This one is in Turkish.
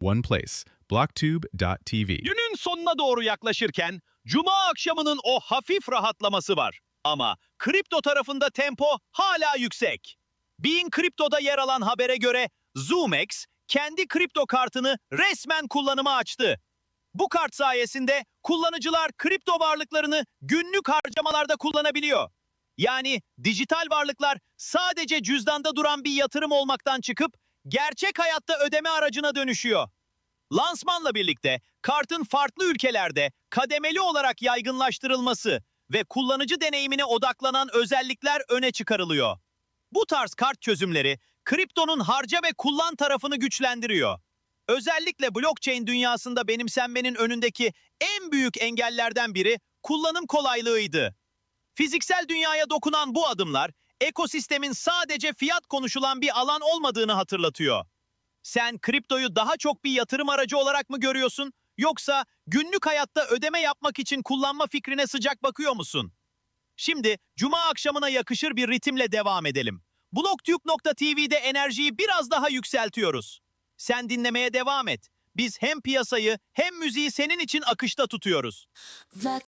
one place, blocktube.tv. Günün sonuna doğru yaklaşırken Cuma akşamının o hafif rahatlaması var. Ama kripto tarafında tempo hala yüksek. Bean Crypto'da yer alan habere göre ZoomX kendi kripto kartını resmen kullanıma açtı. Bu kart sayesinde kullanıcılar kripto varlıklarını günlük harcamalarda kullanabiliyor. Yani dijital varlıklar sadece cüzdanda duran bir yatırım olmaktan çıkıp gerçek hayatta ödeme aracına dönüşüyor. Lansmanla birlikte kartın farklı ülkelerde kademeli olarak yaygınlaştırılması ve kullanıcı deneyimine odaklanan özellikler öne çıkarılıyor. Bu tarz kart çözümleri kriptonun harca ve kullan tarafını güçlendiriyor. Özellikle blockchain dünyasında benimsenmenin önündeki en büyük engellerden biri kullanım kolaylığıydı. Fiziksel dünyaya dokunan bu adımlar ekosistemin sadece fiyat konuşulan bir alan olmadığını hatırlatıyor. Sen kriptoyu daha çok bir yatırım aracı olarak mı görüyorsun yoksa günlük hayatta ödeme yapmak için kullanma fikrine sıcak bakıyor musun? Şimdi cuma akşamına yakışır bir ritimle devam edelim. Blogtube.tv'de enerjiyi biraz daha yükseltiyoruz. Sen dinlemeye devam et. Biz hem piyasayı hem müziği senin için akışta tutuyoruz.